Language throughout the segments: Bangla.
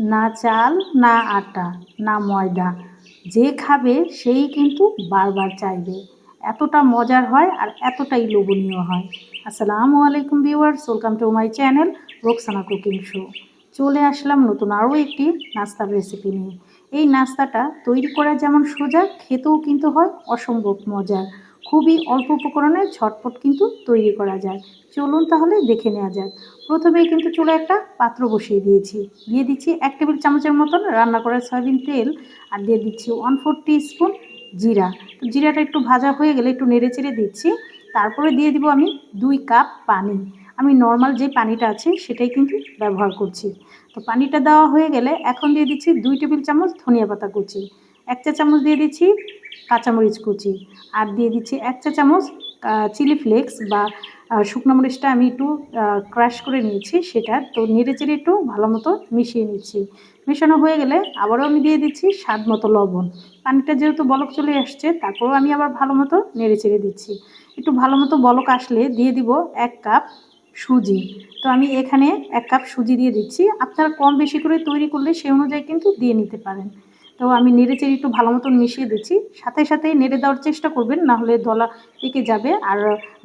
না চাল, না আটা, না ময়দা। যে খাবে সেই কিন্তু বারবার চাইবে। এতটা মজার হয় আর এতটাই লোভনীয় হয়। আসসালামু আলাইকুম viewers, welcome to my channel Roksana cooking show. চলে আসলাম নতুন আরও একটি নাস্তার রেসিপি নিয়ে। এই নাস্তাটা তৈরি করা যেমন সোজা, খেতেও কিন্তু হয় অসম্ভব মজার। খুবই অল্প উপকরণে ঝটপট কিন্তু তৈরি করা যায়। চলুন তাহলে দেখে নেওয়া যাক। প্রথমেই কিন্তু চুলে একটা পাত্র বসিয়ে দিয়েছি। দিয়ে দিচ্ছি এক টেবিল চামচের মতন রান্না করা সয়াবিন তেল আর দিয়ে দিচ্ছি ওয়ান ফোর স্পুন জিরা। তো জিরাটা একটু ভাজা হয়ে গেলে একটু নেড়ে চেড়ে দিচ্ছি। তারপরে দিয়ে দিব আমি দুই কাপ পানি। আমি নর্মাল যে পানিটা আছে সেটাই কিন্তু ব্যবহার করছি। তো পানিটা দেওয়া হয়ে গেলে এখন দিয়ে দিচ্ছি দুই টেবিল চামচ ধনিয়া পাতা কুচি। এক চা চামচ দিয়ে দিচ্ছি কাঁচামরিচ কুচি। আর দিয়ে দিচ্ছি এক চা চামচ চিলি ফ্লেক্স বা শুকনো মরিচটা আমি একটু ক্রাশ করে নিয়েছি সেটা। তো নেড়ে চেড়ে একটু ভালো মতো মিশিয়ে নিচ্ছি। মেশানো হয়ে গেলে আবারও আমি দিয়ে দিচ্ছি স্বাদ মতো লবণ। পানিটা যেহেতু বলক চলে আসছে, তারপরেও আমি আবার ভালো মতো নেড়ে চেড়ে দিচ্ছি। একটু ভালো মতো বলক আসলে দিয়ে দিব এক কাপ সুজি। তো আমি এখানে এক কাপ সুজি দিয়ে দিচ্ছি। আপনারা কম বেশি করে তৈরি করলে সেই অনুযায়ী কিন্তু দিয়ে নিতে পারেন। তো আমি নেড়ে চেড়ে একটু ভালো মতন মিশিয়ে দিচ্ছি। সাথে সাথেই নেড়ে দেওয়ার চেষ্টা করবেন, না হলে দলা পেকে যাবে আর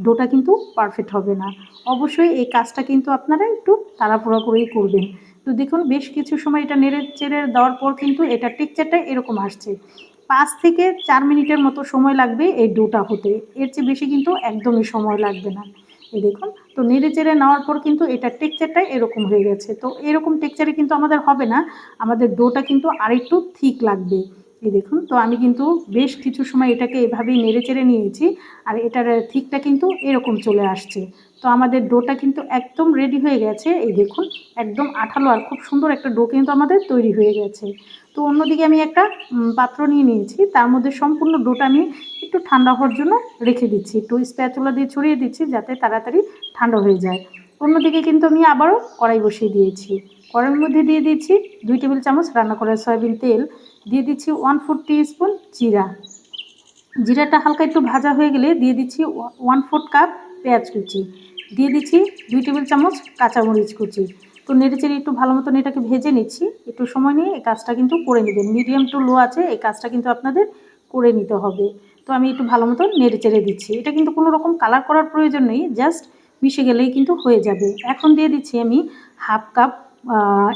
ডোটা কিন্তু পারফেক্ট হবে না। অবশ্যই এই কাজটা কিন্তু আপনারা একটু তাড়াহুড়া করেই করবেন। তো দেখুন, বেশ কিছু সময় এটা নেড়ে চেড়ে দেওয়ার পর কিন্তু এটা টেক্সচারটা এরকম আসছে। পাঁচ থেকে চার মিনিটের মতো সময় লাগবে এই ডোটা হতে। এর চেয়ে বেশি কিন্তু একদমই সময় লাগবে না। দেখুন, তো নেড়ে চেড়ে নেওয়ার পর কিন্তু এটা টেক্সচারটাই এরকম হয়ে গেছে। তো এরকম টেক্সচারে কিন্তু আমাদের হবে না, আমাদের ডোটা কিন্তু আরেকটু থিক লাগবে। এই দেখুন, তো আমি কিন্তু বেশ কিছু সময় এটাকে এভাবেই নেড়ে চেড়ে নিয়েছি আর এটার থিকটা কিন্তু এরকম চলে আসছে। তো আমাদের ডোটা কিন্তু একদম রেডি হয়ে গেছে। এই দেখুন, একদম আঠালো আর খুব সুন্দর একটা ডো কিন্তু আমাদের তৈরি হয়ে গেছে। তো অন্যদিকে আমি একটা পাত্র নিয়ে নিয়েছি। তার মধ্যে সম্পূর্ণ ডোটা আমি একটু ঠান্ডা হওয়ার জন্য রেখে দিচ্ছি। একটু স্প্যাচুলা দিয়ে ছড়িয়ে দিচ্ছি যাতে তাড়াতাড়ি ঠান্ডা হয়ে যায়। অন্যদিকে কিন্তু আমি আবারও কড়াই বসিয়ে দিয়েছি। কড়াইয়ের মধ্যে দিয়ে দিচ্ছি দুই টেবিল চামচ রান্না করা সয়াবিন তেল। দিয়ে দিচ্ছি ওয়ান ফোর স্পুন জিরা। জিরাটা হালকা একটু ভাজা হয়ে গেলে দিয়ে দিচ্ছি ওয়ান ফোর কাপ পেঁয়াজ কুচি। দিয়ে দিচ্ছি দুই টেবিল চামচ কাঁচামরিচ কুচি। তো নেড়ে চেড়ে একটু ভালো মতন এটাকে ভেজে নিচ্ছি। একটু সময় নিয়ে এই কাজটা কিন্তু করে নেবেন। মিডিয়াম টু লো আছে, এই কাজটা কিন্তু আপনাদের করে নিতে হবে। তো আমি একটু ভালো মতন নেড়ে চেড়ে দিচ্ছি। এটা কিন্তু কোনো রকম কালার করার প্রয়োজন নেই জাস্ট মিশে গেলেই কিন্তু হয়ে যাবে। এখন দিয়ে দিচ্ছি আমি হাফ কাপ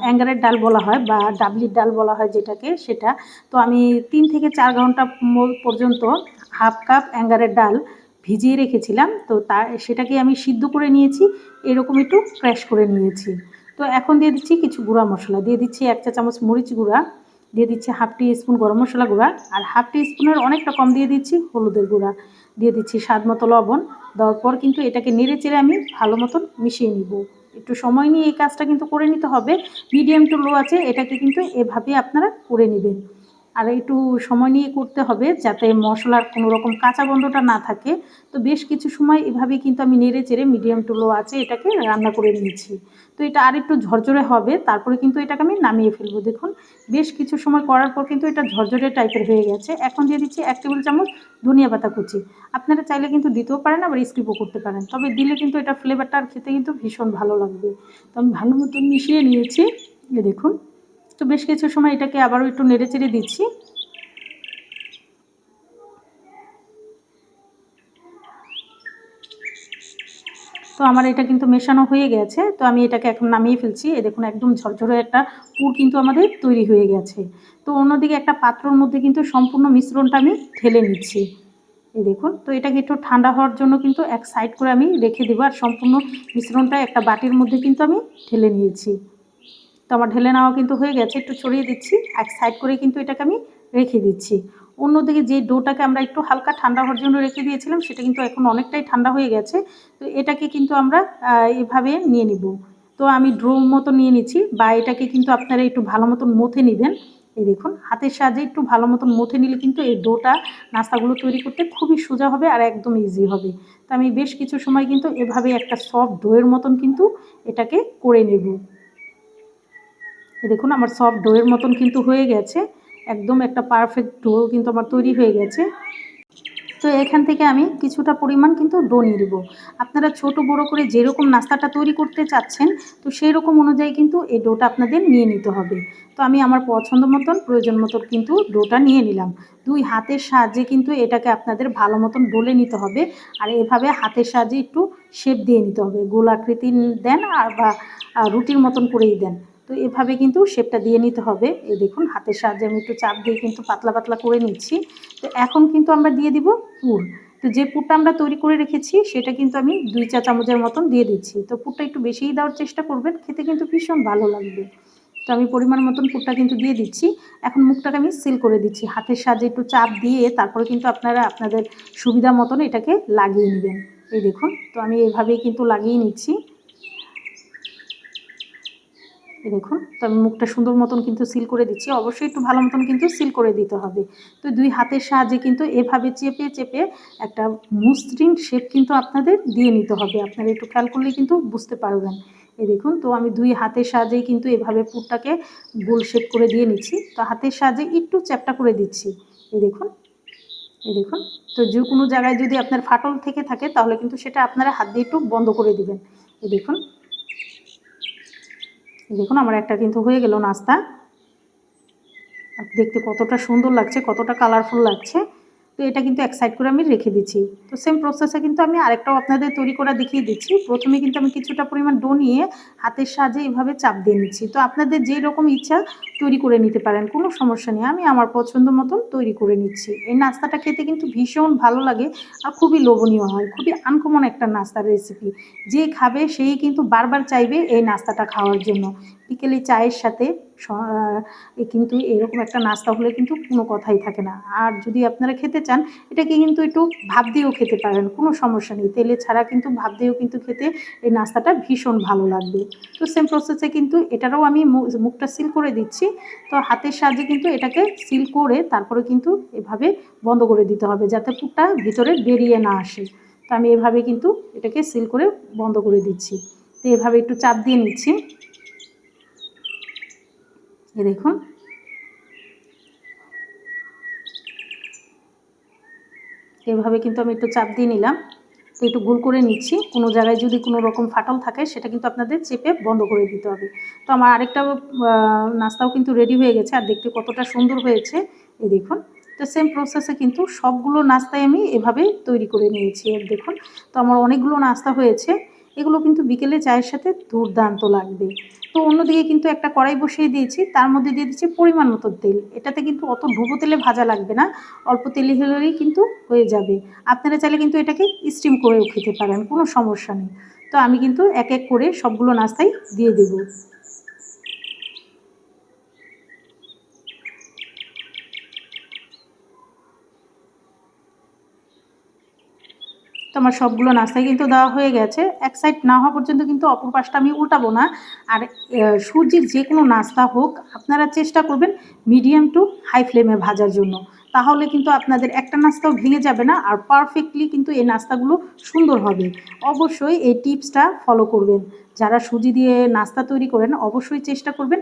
অ্যাঙ্গারের ডাল বলা হয় বা ডাবলির ডাল বলা হয় যেটাকে, সেটা। তো আমি তিন থেকে চার ঘণ্টা পর্যন্ত হাফ কাপ অ্যাঙ্গারের ডাল ভিজিয়ে রেখেছিলাম। তো তার সেটাকে আমি সিদ্ধ করে নিয়েছি, এরকম একটু ফ্রেশ করে নিয়েছি। তো এখন দিয়ে দিচ্ছি কিছু গুঁড়া মশলা। দিয়ে দিচ্ছি এক চা চামচ মরিচ গুঁড়া, দিয়ে দিচ্ছি হাফ টি স্পুন গরম মশলা গুঁড়া, আর হাফ টি স্পুনের অনেকটা কম দিয়ে দিচ্ছি হলুদের গুঁড়া। দিয়ে দিচ্ছি স্বাদ মতো লবণ। দেওয়ার পর কিন্তু এটাকে নেড়ে চেড়ে আমি ভালো মতন মিশিয়ে নিব। একটু সময় নিয়ে এই কাজটা কিন্তু করে নিতে হবে। মিডিয়াম টু লো আছে, এটাকে কিন্তু এভাবে আপনারা করে নেবেন। আর একটু সময় নিয়ে করতে হবে যাতে মশলার কোনো রকম কাঁচা গন্ধটা না থাকে। তো বেশ কিছু সময় এভাবে কিন্তু আমি নেড়ে চেড়ে মিডিয়াম টু লো আছে এটাকে রান্না করে নিয়েছি। তো এটা আর একটু ঝরঝরে হবে, তারপরে কিন্তু এটাকে আমি নামিয়ে ফেলব। দেখুন, বেশ কিছু সময় করার পর কিন্তু এটা ঝরঝরে টাইপের হয়ে গেছে। এখন দিয়ে দিচ্ছি এক টেবিল চামচ ধনিয়া পাতা কুচি। আপনারা চাইলে কিন্তু দিতেও পারেন, আবার স্কিপও করতে পারেন। তবে দিলে কিন্তু এটা ফ্লেভারটা আর খেতে কিন্তু ভীষণ ভালো লাগবে। তো আমি ভালো মতন মিশিয়ে নিয়েছি। দেখুন তো বেশ কিছু সময় এটাকে আবারও একটু নেড়ে চেড়ে দিচ্ছি। তো আমার এটা কিন্তু মেশানো হয়ে গেছে, তো আমি এটাকে এখন নামিয়ে ফেলছি। এ দেখুন, একদম ঝরঝরে একটা পুর কিন্তু আমাদের তৈরি হয়ে গেছে। তো অন্যদিকে একটা পাত্রর মধ্যে কিন্তু সম্পূর্ণ মিশ্রণটা আমি ঢেলে নিচ্ছি। এই দেখুন, তো এটাকে একটু ঠান্ডা হওয়ার জন্য কিন্তু এক সাইড করে আমি রেখে দেবো, আর সম্পূর্ণ মিশ্রণটা একটা বাটির মধ্যে কিন্তু আমি ঢেলে নিয়েছি। তো আমার ঢেলে নেওয়া কিন্তু হয়ে গেছে, একটু ছড়িয়ে দিচ্ছি, এক সাইড করে কিন্তু এটাকে আমি রেখে দিচ্ছি। অন্যদিকে যে ডোটাকে আমরা একটু হালকা ঠান্ডা হওয়ার জন্য রেখে দিয়েছিলাম, সেটা কিন্তু এখন অনেকটাই ঠান্ডা হয়ে গেছে। তো এটাকে কিন্তু আমরা এভাবে নিয়ে নিব। তো আমি ড্রো মতো নিয়ে নিচ্ছি, বা এটাকে কিন্তু আপনারা একটু ভালো মতন মথে নেবেন। এই দেখুন, হাতের সাহায্যে একটু ভালো মতন মথে নিলে কিন্তু এই ডোটা, নাস্তাগুলো তৈরি করতে খুবই সোজা হবে আর একদম ইজি হবে। তো আমি বেশ কিছু সময় কিন্তু এভাবে একটা সফট ডোয়ের মতন কিন্তু এটাকে করে নেব। দেখুন, আমার সফট ডোয়ের মতন কিন্তু হয়ে গেছে। একদম একটা পারফেক্ট ডো কিন্তু আমার তৈরি হয়ে গেছে। তো এখান থেকে আমি কিছুটা পরিমাণ কিন্তু ডো নিয়ে দেবো আপনারা ছোট বড় করে যেরকম নাস্তাটা তৈরি করতে চাচ্ছেন, তো সেই রকম অনুযায়ী কিন্তু এই ডোটা আপনাদের নিয়ে নিতে হবে। তো আমি আমার পছন্দ মতন, প্রয়োজন মতন কিন্তু ডোটা নিয়ে নিলাম। দুই হাতের সাহায্যে কিন্তু এটাকে আপনাদের ভালো মতন ডলে নিতে হবে। আর এভাবে হাতের সাহায্যে একটু শেপ দিয়ে নিতে হবে। গোলাকৃতি দেন আর বা রুটির মতন করেই দেন। তো এভাবে কিন্তু শেপটা দিয়ে নিতে হবে। এই দেখুন, হাতের সাহায্যে আমি একটু চাপ দিয়ে কিন্তু পাতলা পাতলা করে নিচ্ছি। তো এখন কিন্তু আমরা দিয়ে দিব পুর। তো যে পুরটা আমরা তৈরি করে রেখেছি, সেটা কিন্তু আমি দুই চা চামচের মতন দিয়ে দিচ্ছি। তো পুরটা একটু বেশিই দেওয়ার চেষ্টা করবেন, খেতে কিন্তু ভীষণ ভালো লাগবে। তো আমি পরিমাণ মতন পুরটা কিন্তু দিয়ে দিচ্ছি। এখন মুখটাকে আমি সিল করে দিচ্ছি। হাতের সাহায্যে একটু চাপ দিয়ে তারপরে কিন্তু আপনারা আপনাদের সুবিধা মতন এটাকে লাগিয়ে নেবেন। এই দেখুন, তো আমি এভাবেই কিন্তু লাগিয়ে নিচ্ছি। দেখুন, তো আমি মুখটা সুন্দর মতন কিন্তু সিল করে দিচ্ছি। অবশ্যই একটু ভালো মতন কিন্তু সিল করে দিতে হবে। তো দুই হাতের সাহায্যে কিন্তু এভাবে চেপে চেপে একটা মসৃণ শেপ কিন্তু আপনাদের দিয়ে নিতে হবে। আপনারা একটু খেয়াল করলে কিন্তু বুঝতে পারবেন। এই দেখুন, তো আমি দুই হাতের সাহায্যেই কিন্তু এভাবে পুরটাকে গোল শেপ করে দিয়ে নিচ্ছি। তো হাতের সাহায্যে একটু চ্যাপটা করে দিচ্ছি। এই দেখুন এই দেখুন, তো যে কোনো জায়গায় যদি আপনার ফাটল থেকে থাকে, তাহলে কিন্তু সেটা আপনারা হাত দিয়ে একটু বন্ধ করে দিবেন। এই দেখুন দেখুন আমার একটা কিন্তু হয়ে গেল নাস্তা। দেখতে কতটা সুন্দর লাগছে কতটা কালারফুল লাগছে। তো এটা কিন্তু এক সাইড করে আমি রেখে দিচ্ছি। তো সেম প্রসেসে কিন্তু আমি আরেকটাও আপনাদের তৈরি করে দেখিয়ে দিচ্ছি। প্রথমে কিন্তু আমি কিছুটা পরিমাণ ডো নিয়ে হাতের সাহায্যে এভাবে চাপ দিয়ে নিচ্ছি। তো আপনাদের যেই রকম ইচ্ছা তৈরি করে নিতে পারেন, কোনো সমস্যা নেই। আমি আমার পছন্দ মতন তৈরি করে নিচ্ছি। এই নাস্তাটা খেতে কিন্তু ভীষণ ভালো লাগে আর খুবই লোভনীয় হয়। খুবই আনকমন একটা নাস্তার রেসিপি যে খাবে সেই কিন্তু বারবার চাইবে এই নাস্তাটা খাওয়ার জন্য। বিকেলে চায়ের সাথে কিন্তু এরকম একটা নাস্তা হলে কিন্তু কোনো কথাই থাকে না। আর যদি আপনারা খেতে চান, এটাকে কিন্তু একটু ভাব দিয়েও খেতে পারেন, কোনো সমস্যা নেই। তেলে ছাড়া কিন্তু ভাব দিয়েও কিন্তু খেতে এই নাস্তাটা ভীষণ ভালো লাগবে। তো সেম প্রসেসে কিন্তু এটারও আমি মুখটা সিল করে দিচ্ছি। তো হাতের সাহায্যে কিন্তু এটাকে সিল করে তারপরে কিন্তু এভাবে বন্ধ করে দিতে হবে, যাতে পুরটা ভিতরে বেরিয়ে না আসে। তো আমি এভাবে কিন্তু এটাকে সিল করে বন্ধ করে দিচ্ছি। তো এভাবে একটু চাপ দিয়ে নিচ্ছি। এ দেখুন। এভাবে কিন্তু আমি একটু চাপ দিয়ে নিলাম। তো একটু গোল করে নিচ্ছি। কোনো জায়গায় যদি কোনো রকম ফাটল থাকে, সেটা কিন্তু আপনাদের চেপে বন্ধ করে দিতে হবে। তো আমার আরেকটা নাস্তাও কিন্তু রেডি হয়ে গেছে। আর দেখতে কতটা সুন্দর হয়েছে। এই দেখুন। তো সেম প্রসেসে কিন্তু সবগুলো নাস্তায় আমি এভাবে তৈরি করে নিয়েছি। দেখুন। তো আমার অনেকগুলো নাস্তা হয়েছে। এগুলো কিন্তু বিকেলে চায়ের সাথে দুর্দান্ত লাগবে। তো অন্যদিকে কিন্তু একটা কড়াই বসিয়ে দিয়েছি, তার মধ্যে দিয়ে দিচ্ছি পরিমাণ মতো তেল। এটাতে কিন্তু অত ডুবো তেলে ভাজা লাগবে না, অল্প তেলে হলেই কিন্তু হয়ে যাবে। আপনারা চাইলে কিন্তু এটাকে স্টিম করেও খেতে পারেন, কোনো সমস্যা নেই। তো আমি কিন্তু এক এক করে সবগুলো নাস্তাই দিয়ে দেবো। তো আমার সবগুলো নাস্তায় কিন্তু দেওয়া হয়ে গেছে। এক সাইড না হওয়া পর্যন্ত কিন্তু অপর পাশটা আমি উল্টাবো না। আর সূর্যের যে কোনো নাস্তা হোক, আপনারা চেষ্টা করবেন মিডিয়াম টু হাই ফ্লেমে ভাজার জন্য। তাহলে কিন্তু আপনাদের একটা নাস্তাও ভেঙে যাবে না, আর পারফেক্টলি কিন্তু এই নাস্তাগুলো সুন্দর হবে। অবশ্যই এই টিপসটা ফলো করবেন। যারা সুজি দিয়ে নাস্তা তৈরি করেন, অবশ্যই চেষ্টা করবেন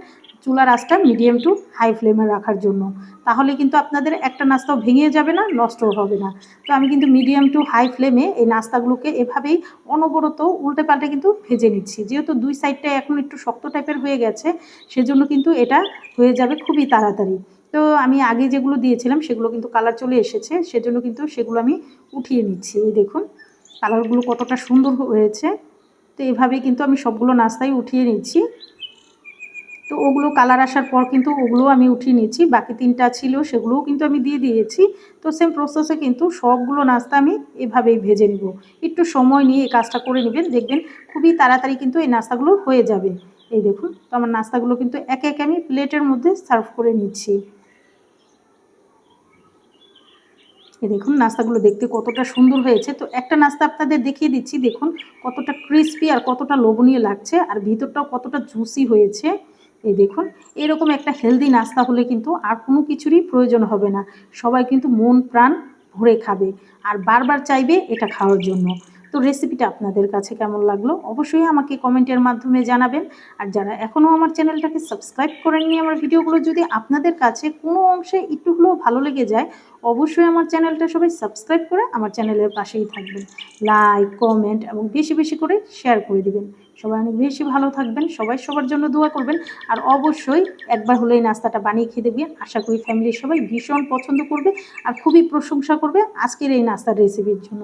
চুলার আঁচটা মিডিয়াম টু হাই ফ্লেমে রাখার জন্য। তাহলে কিন্তু আপনাদের একটা নাস্তাও ভেঙে যাবে না, নষ্টও হবে না। তো আমি কিন্তু মিডিয়াম টু হাই ফ্লেমে এই নাস্তাগুলোকে এভাবেই অনবরত উল্টে পাল্টে কিন্তু ভেজে নিচ্ছি। যেহেতু দুই সাইডটা এখন একটু শক্ত টাইপের হয়ে গেছে, সেজন্য কিন্তু এটা হয়ে যাবে খুবই তাড়াতাড়ি। তো আমি আগে যেগুলো দিয়েছিলাম, সেগুলো কিন্তু কালার চলে এসেছে, সেজন্য কিন্তু সেগুলো আমি উঠিয়ে নিচ্ছি। এই দেখুন কালারগুলো কতটা সুন্দর হয়েছে। তো এভাবেই কিন্তু আমি সবগুলো নাস্তাই উঠিয়ে নিচ্ছি। তো ওগুলো কালার আসার পর কিন্তু ওগুলো আমি উঠিয়ে নিয়েছি। বাকি তিনটা ছিল, সেগুলোও কিন্তু আমি দিয়ে দিয়েছি। তো সেম প্রসেসে কিন্তু সবগুলো নাস্তা আমি এভাবেই ভেজে নিব। একটু সময় নিয়ে এই কাজটা করে নেবেন, দেখবেন খুবই তাড়াতাড়ি কিন্তু এই নাস্তাগুলো হয়ে যাবে। এই দেখুন, তো আমার নাস্তাগুলো কিন্তু একে একে আমি প্লেটের মধ্যে সার্ভ করে নিচ্ছি। এই দেখুন, নাস্তাগুলো দেখতে কতটা সুন্দর হয়েছে। তো একটা নাস্তা আপনাদের দেখিয়ে দিচ্ছি, দেখুন কতটা ক্রিস্পি আর কতটা লোভনীয় লাগছে, আর ভিতরটাও কতটা জুসি হয়েছে। এই দেখুন, এরকম একটা হেলদি নাস্তা হলে কিন্তু আর কোনো কিছুরই প্রয়োজন হবে না। সবাই কিন্তু মন প্রাণ ভরে খাবে। আর বারবার চাইবে এটা খাওয়ার জন্য। তো রেসিপিটা আপনাদের কাছে কেমন লাগল? অবশ্যই আমাকে কমেন্টের মাধ্যমে জানাবেন। আর যারা এখনও আমার চ্যানেলটাকে সাবস্ক্রাইব করেননি আমার ভিডিওগুলো, যদি আপনাদের কাছে কোনো অংশে একটু হলেও ভালো লেগে যায়, অবশ্যই আমার চ্যানেলটা সবাই সাবস্ক্রাইব করে আমার চ্যানেলের পাশেই থাকবেন। লাইক কমেন্ট এবং বেশি বেশি করে শেয়ার করে দিবেন। সবাই অনেক বেশি ভালো থাকবেন, সবাই সবার জন্য দোয়া করবেন। আর অবশ্যই একবার হলে এই নাস্তাটা বানিয়ে খেয়ে দেবেন আশা করি ফ্যামিলির সবাই ভীষণ পছন্দ করবে আর খুবই প্রশংসা করবে আজকের এই নাস্তার রেসিপির জন্য।